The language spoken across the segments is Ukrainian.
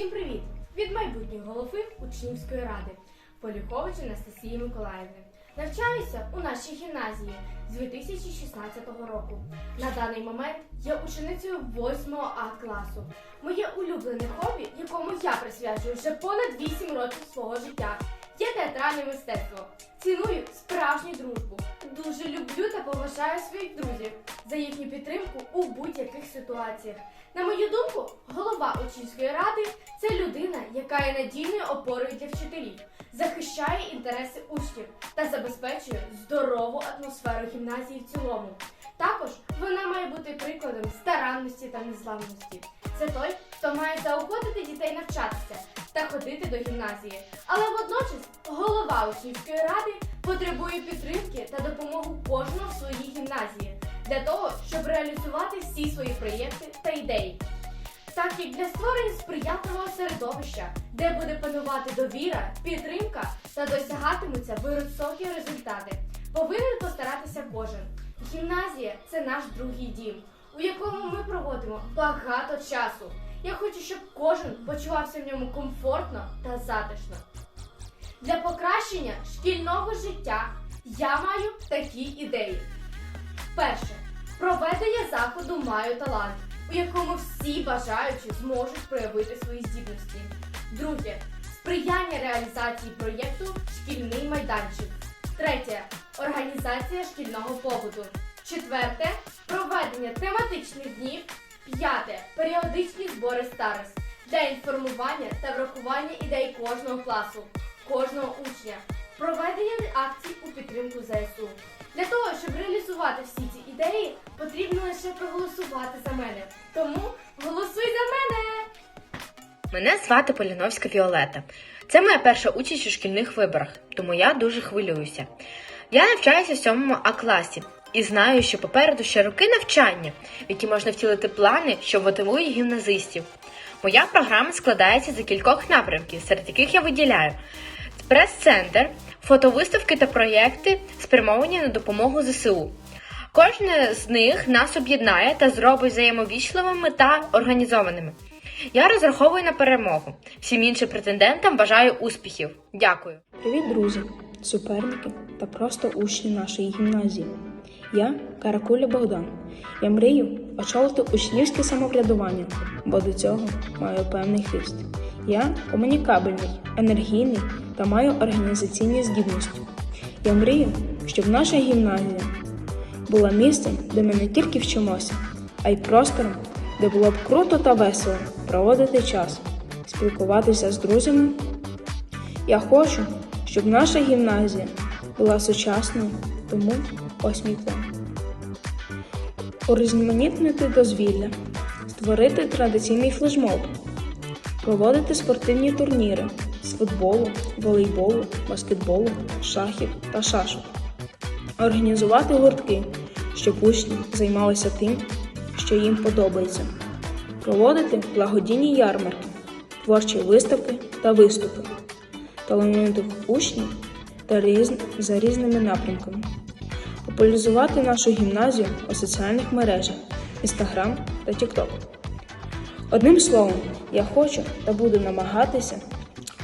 Всім привіт! Від майбутніх голови учнівської ради Полюхович Анастасії Миколаївни. Навчаюся у нашій гімназії з 2016 року. На даний момент я ученицею 8 А класу. Моє улюблене хобі, якому я присвячую вже понад 8 років свого життя, є театральне мистецтво. Ціную справжню дружбу. Дуже люблю та поважаю своїх друзів за їхню підтримку у будь-яких ситуаціях. На мою думку, голова учнівської ради це людина, яка є надійною опорою для вчителів, захищає інтереси учнів та забезпечує здорову атмосферу гімназії в цілому. Також бути прикладом старанності та незламності. Це той, хто має заохотити дітей навчатися та ходити до гімназії. Але водночас голова учнівської ради потребує підтримки та допомогу кожного в своїй гімназії для того, щоб реалізувати всі свої проєкти та ідеї. Так як для створення сприятливого середовища, де буде панувати довіра, підтримка та досягатимуться високі результати, повинен постаратися кожен. Гімназія це наш другий дім, у якому ми проводимо багато часу. Я хочу, щоб кожен почувався в ньому комфортно та затишно. Для покращення шкільного життя я маю такі ідеї. Перше. Проведення заходу маю талант, у якому всі бажаючі зможуть проявити свої здібності. Друге. Сприяння реалізації проєкту Шкільний майданчик. Третє. Організація шкільного побуту. Четверте. Проведення тематичних днів. П'яте. Періодичні збори старост для інформування та врахування ідей кожного класу, кожного учня. Проведення акцій у підтримку ЗСУ. Для того, щоб реалізувати всі ці ідеї, потрібно лише проголосувати за мене. Тому голосуй за мене! Мене звати Поліновська Віолета. Це моя перша участь у шкільних виборах, тому я дуже хвилююся. Я навчаюся в 7 А класі і знаю, що попереду ще роки навчання, в які можна втілити плани, що мотивують гімназистів. Моя програма складається з кількох напрямків, серед яких я виділяю прес-центр, фотовиставки та проєкти, спрямовані на допомогу ЗСУ. Кожне з них нас об'єднає та зробить взаємовічливими та організованими. Я розраховую на перемогу. Всім іншим претендентам бажаю успіхів. Дякую. Привіт, друзі, суперники та просто учні нашої гімназії. Я Каракуля Богдан. Я мрію очолити учнівське самоврядування, бо до цього маю певний хист. Я комунікабельний, енергійний та маю організаційні здібності. Я мрію, щоб наша гімназія була місцем, де ми не тільки вчимося, а й простором, де було б круто та весело проводити час, спілкуватися з друзями я хочу, щоб наша гімназія була сучасною, тому ось мій план. Урізноманітнити дозвілля, створити традиційний флешмоб, проводити спортивні турніри з футболу, волейболу, баскетболу, шахів та шашок, організувати гуртки, щоб учні займалися тим, що їм подобається, проводити благодійні ярмарки, творчі виставки та виступи талановитих учнів та різ... за різними напрямками, популяризувати нашу гімназію у соціальних мережах Instagram та TikTok. Одним словом, я хочу та буду намагатися,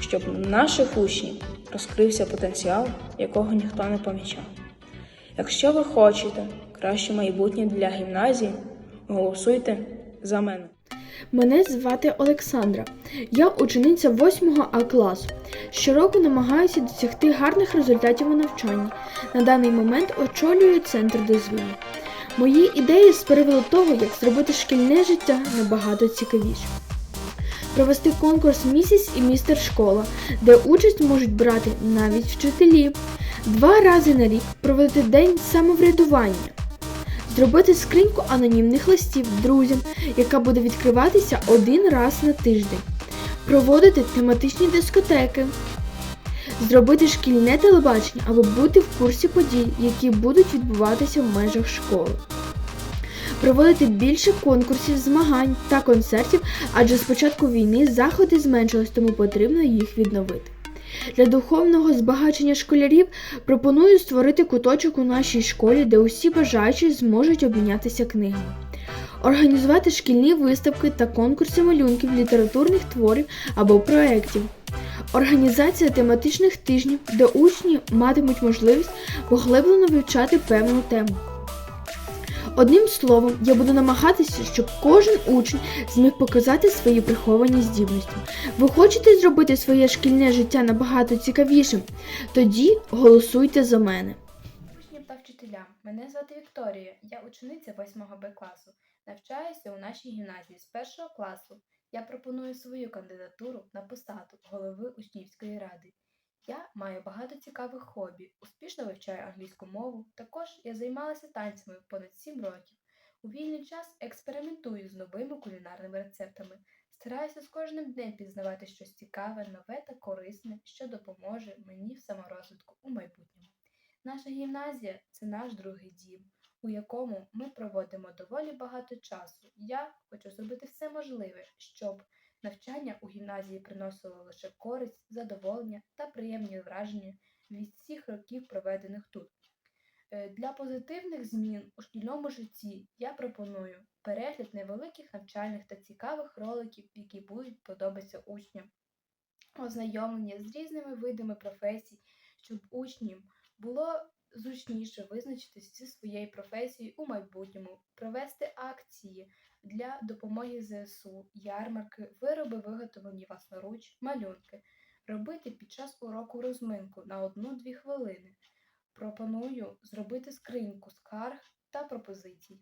щоб у наших учнів розкрився потенціал, якого ніхто не помічав. Якщо ви хочете краще майбутнє для гімназії, голосуйте за мене. Мене звати Олександра. Я учениця 8 А класу. Щороку намагаюся досягти гарних результатів у навчанні. На даний момент очолюю центр дозвілля. Мої ідеї з приводу того, як зробити шкільне життя набагато цікавіше. Провести конкурс місіс і містер школа, де участь можуть брати навіть вчителі. Два рази на рік проводити день самоврядування зробити скриньку анонімних листів друзям, яка буде відкриватися один раз на тиждень, проводити тематичні дискотеки, зробити шкільне телебачення, аби бути в курсі подій, які будуть відбуватися в межах школи. Проводити більше конкурсів, змагань та концертів, адже з початку війни заходи зменшились, тому потрібно їх відновити. Для духовного збагачення школярів пропоную створити куточок у нашій школі, де усі бажаючі зможуть обмінятися книгами. організувати шкільні виставки та конкурси малюнків, літературних творів або проєктів, організація тематичних тижнів, де учні матимуть можливість поглиблено вивчати певну тему. Одним словом, я буду намагатися, щоб кожен учень зміг показати свої приховані здібності. Ви хочете зробити своє шкільне життя набагато цікавішим? Тоді голосуйте за мене. Учням та вчителям. Мене звати Вікторія. Я учениця 8 Б класу. Навчаюся у нашій гімназії з першого класу. Я пропоную свою кандидатуру на посаду голови учнівської ради. Я маю багато цікавих хобі, успішно вивчаю англійську мову. Також я займалася танцями понад 7 років. У вільний час експериментую з новими кулінарними рецептами. Стараюся з кожним днем пізнавати щось цікаве, нове та корисне, що допоможе мені в саморозвитку у майбутньому. Наша гімназія це наш другий дім, у якому ми проводимо доволі багато часу. Я хочу зробити все можливе, щоб навчання у гімназії приносило лише користь, задоволення та приємні враження від всіх років, проведених тут. Е, Для позитивних змін у шкільному житті я пропоную перегляд невеликих навчальних та цікавих роликів, які будуть подобатися учням, ознайомлення з різними видами професій, щоб учням було зручніше визначитись зі своєю професією у майбутньому, провести акції для допомоги ЗСУ, ярмарки, вироби виготовлені власноруч, малюнки, робити під час уроку розминку на 1-2 хвилини. Пропоную зробити скриньку скарг та пропозицій.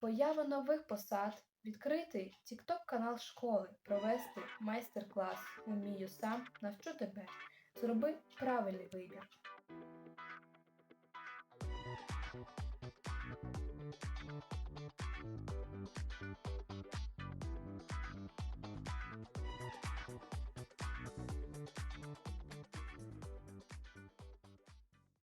Поява нових посад, відкрити TikTok канал школи, провести майстер-клас Умію сам, навчу тебе. Зроби правильний вибір. you